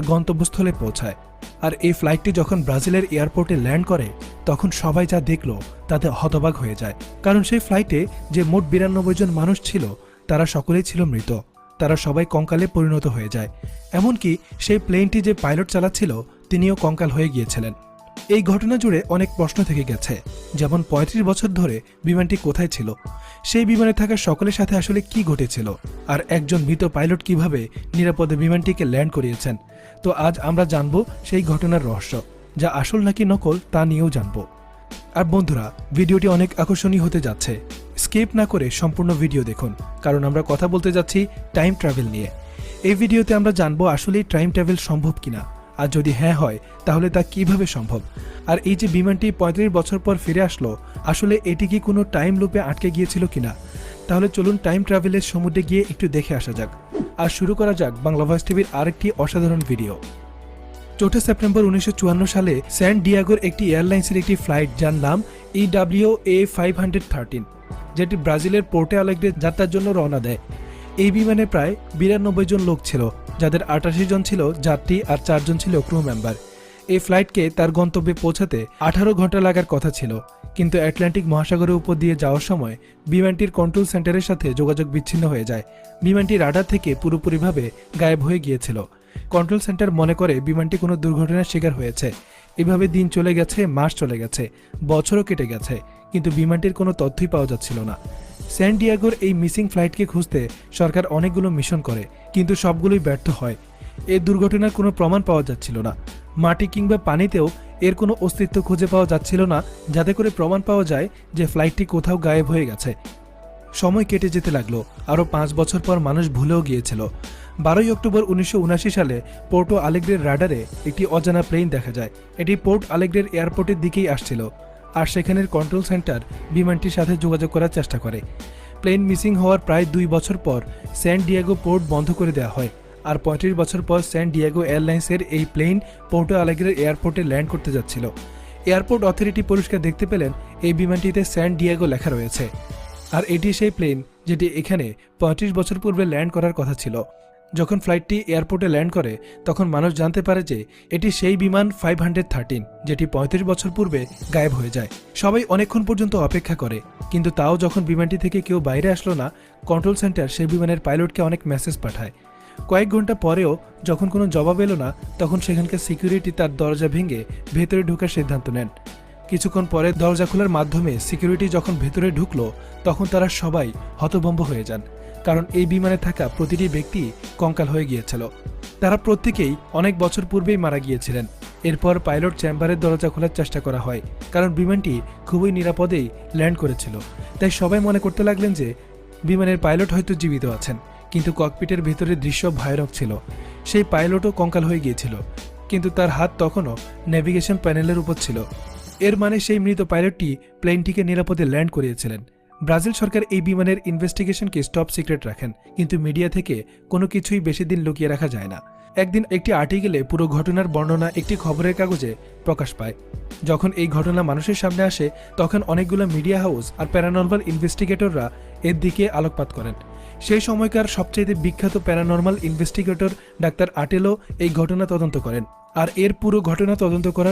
গন্তব্যস্থলে পৌঁছায়। আর এই ফ্লাইটটি যখন ব্রাজিলের এয়ারপোর্টে ল্যান্ড করে, তখন সবাই যা দেখল তাতে হতবাক হয়ে যায়। কারণ সেই ফ্লাইটে যে মোট বিরানব্বই জন মানুষ ছিল, তারা সকলেই ছিল মৃত। তারা সবাই কঙ্কালে পরিণত হয়ে যায়। এমনকি সেই প্লেনটি যে পাইলট চালাচ্ছিল, তিনিও কঙ্কাল হয়ে গিয়েছিলেন। এই ঘটনা জুড়ে অনেক প্রশ্ন থেকে গেছে, যেমন ৩৫ বছর ধরে বিমানটি কোথায় ছিল? সেই বিমানে থাকা সকলের সাথে আসলে কি ঘটেছিল? আর একজন মৃত পাইলট কীভাবে নিরাপদে বিমানটিকে ল্যান্ড করিয়েছেন? তো আজ আমরা জানব সেই ঘটনার রহস্য, যা আসল নাকি নকল তা নিয়েও জানব। আর বন্ধুরা, ভিডিওটি অনেক আকর্ষণীয় হতে যাচ্ছে। স্কিপ না করে সম্পূর্ণ ভিডিও দেখুন, কারণ আমরা কথা বলতে যাচ্ছি টাইম ট্রাভেল নিয়ে। এই ভিডিওতে আমরা জানব আসলেই টাইম ট্রাভেল সম্ভব কিনা। আর যদি হ্যাঁ হয়, তাহলে তা কীভাবে সম্ভব? আর এই যে বিমানটি পঁয়ত্রিশ বছর পর ফিরে আসলো, আসলে এটি কি কোনো টাইম লুপে আটকে গিয়েছিল কিনা তাহলে চলুন টাইম ট্রাভেলের সমুদ্রে গিয়ে একটু দেখে আসা যাক। আর শুরু করা যাক বাংলা ভয়েস টিভির আরেকটি অসাধারণ ভিডিও। চৌঠা সেপ্টেম্বর উনিশশো চুয়ান্ন সালে স্যান ডিয়াগোর একটি এয়ারলাইন্সের একটি ফ্লাইট যার নাম E W A five hundred thirteen যেটি ব্রাজিলের পোর্টে আলেকডে যাত্রার জন্য রওনা দেয়। এই বিমানে প্রায় বিরানব্বই জন লোক ছিল, যাদের আটাশি জন ছিল যাত্রী আর চারজন ছিল ক্রু মেম্বার এই ফ্লাইটকে তার গন্তব্যে পৌঁছাতে আঠারো ঘণ্টা লাগার কথা ছিল, কিন্তু অ্যাটলান্টিক মহাসাগরের উপর দিয়ে যাওয়ার সময় বিমানটির কন্ট্রোল সেন্টারের সাথে যোগাযোগ বিচ্ছিন্ন হয়ে যায়। বিমানটি রাডার থেকে পুরোপুরিভাবে গায়েব হয়ে গিয়েছিল। কন্ট্রোল সেন্টার মনে করে বিমানটি কোনো দুর্ঘটনার শিকার হয়েছে। এভাবে দিন চলে গেছে, মাস চলে গেছে, বছরও কেটে গেছে, কিন্তু বিমানটির কোনো তথ্যই পাওয়া যাচ্ছিল না। স্যান ডিয়াগোর এই মিসিং ফ্লাইটকে খুঁজতে সরকার অনেকগুলো মিশন করে, কিন্তু সবগুলোই ব্যর্থ হয়। এই দুর্ঘটনার কোনো প্রমাণ পাওয়া যাচ্ছিল না। মাটি কিংবা পানিতেও এর কোনো অস্তিত্ব খুঁজে পাওয়া যাচ্ছিল না, যাতে করে প্রমাণ পাওয়া যায় যে ফ্লাইটটি কোথাও গায়েব হয়ে গেছে। সময় কেটে যেতে লাগল, আরও পাঁচ বছর পর মানুষ ভুলেও গিয়েছিল। বারোই অক্টোবর উনিশশো সালে পোর্টো আলেগ্রের রাডারে একটি অজানা প্লেন দেখা যায়। এটি পোর্ট আলেগ্রের এয়ারপোর্টের দিকেই আসছিল। আর সেখানের কন্ট্রোল সেন্টার বিমানটির সাথে যোগাযোগ করার চেষ্টা করে। প্লেন মিসিং হওয়ার প্রায় দুই বছর পর স্যান ডিয়েগো পোর্ট বন্ধ করে দেওয়া হয়। আর পঁয়ত্রিশ বছর পর স্যান ডিয়েগো এয়ারলাইন্সের এই প্লেন পোর্টো আলেগ্রের এয়ারপোর্টে ল্যান্ড করতে যাচ্ছিল। এয়ারপোর্ট অথরিটি পরিষ্কার দেখতে পেলেন এই বিমানটিতে স্যান ডিয়েগো লেখা রয়েছে। আর এটি সেই প্লেন যেটি এখানে পঁয়ত্রিশ বছর পূর্বে ল্যান্ড করার কথা ছিল। যখন ফ্লাইটটি এয়ারপোর্টে ল্যান্ড করে, তখন মানুষ জানতে পারে যে এটি সেই বিমান ফাইভ হান্ড্রেড থার্টিন যেটি পঁয়ত্রিশ বছর পূর্বে গায়েব হয়ে যায়। সবাই অনেকক্ষণ পর্যন্ত অপেক্ষা করে, কিন্তু তাও যখন বিমানটি থেকে কেউ বাইরে আসলো না কন্ট্রোল সেন্টার সেই বিমানের পাইলটকে অনেক মেসেজ পাঠায়। কয়েক ঘণ্টা পরেও যখন কোনো জবাব এলো না, তখন সেখানকার সিকিউরিটি তার দরজা ভেঙে ভেতরে ঢোকার সিদ্ধান্ত নেন। কিছুক্ষণ পরে দরজা খোলার মাধ্যমে সিকিউরিটি যখন ভেতরে ঢুকলো, তখন তারা সবাই হতভম্ব হয়ে যান। কারণ এই বিমানে থাকা প্রতিটি ব্যক্তি কঙ্কাল হয়ে গিয়েছিল। তারা প্রত্যেকেই অনেক বছর পূর্বেই মারা গিয়েছিলেন। এরপর পাইলট চেম্বারের দরজা খোলার চেষ্টা করা হয়, কারণ বিমানটি খুবই নিরাপদেই ল্যান্ড করেছিল। তাই সবাই মনে করতে লাগলেন যে, বিমানের পাইলট হয়তো জীবিত আছেন, কিন্তু ককপিটের ভেতরে দৃশ্য ভয়ানক ছিল। সেই পাইলটও কঙ্কাল হয়ে গিয়েছিল, কিন্তু তার হাত তখনও নেভিগেশন প্যানেলের উপর ছিল। এর মানে সেই মৃত পাইলটটি প্লেনটিকে নিরাপদে ল্যান্ড করিয়েছিলেন। ব্রাজিল সরকার এই বিমানের ইনভেস্টিগেশনকে স্টপ সিক্রেট রাখেন, কিন্তু মিডিয়া থেকে কোনো কিছুই বেশি দিন লুকিয়ে রাখা যায় না। একদিন একটি আর্টিকেলে পুরো ঘটনার বর্ণনা একটি খবরের কাগজে প্রকাশ পায়। যখন এই ঘটনা মানুষের সামনে আসে, তখন অনেকগুলো মিডিয়া হাউস আর প্যারানর্মাল ইনভেস্টিগেটররা এর দিকে আলোকপাত করেন। সেই সময়কার সবচেয়ে বিখ্যাত প্যারানর্মাল ইনভেস্টিগেটর ডাক্তার আটেলো এই ঘটনা তদন্ত করেন। আর এর পুরো ঘটনা তদন্ত করার